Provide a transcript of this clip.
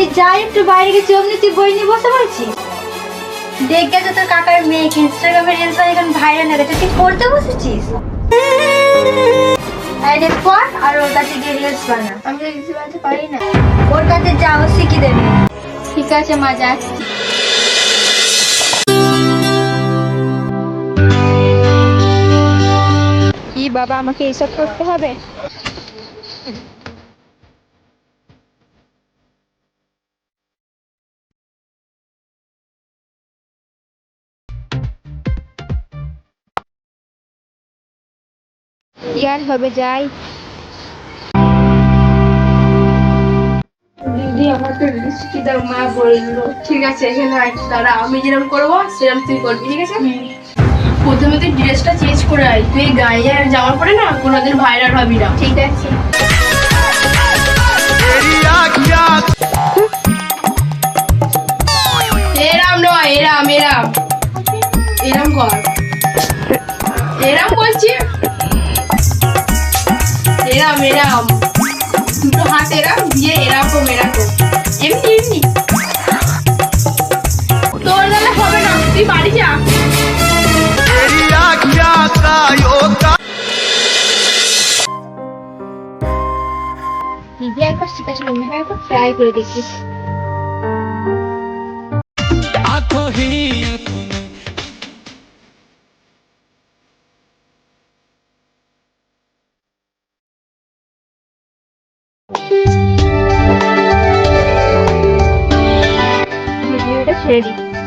আমি যাই একটু বাইরে গেছি অমনি তুই বই নিয়ে বসে পড়েছিস? দেখে তো তোর কাকার মেয়েকে ইনস্টাগ্রামে রিলস এখন ভাইরাল হয়ে গেছে। তুই পড়তে বসেছিস? আরে পড় আর ওর কাছে গিয়ে রিলস বানা। আমি তো রিলস বানাতে পারি না। ওর কাছে যাও দেবে। ঠিক আছে মা যাচ্ছি কি বাবা আমাকে এইসব করতে হবে? আর হবে যাই। দিদি আমাকে লিপস্টিক দাও মা বলল ঠিক আছে এখানে দাঁড়া আমি যেরকম করব সেরকম তুই করবি ঠিক আছে? প্রথমে তুই ড্রেসটা চেঞ্জ করে আয় তুই গায়ে আর জামা পরে না কোনোদিন ভাইরাল হবি না। ঠিক আছে। এরাম নয় এরাম এরাম। এরাম কর। এরাম করছি এরাম এরাম। দুটো হাত এরাম দিয়ে এরকম এরকম। এমনি এমনি। তোর দ্বারা হবে না তুই বাড়ি যা। দিদি একবার শিখেছিল আমি একবার ট্রাই করে দেখি ভিডিওটা ছেড়ে ശരി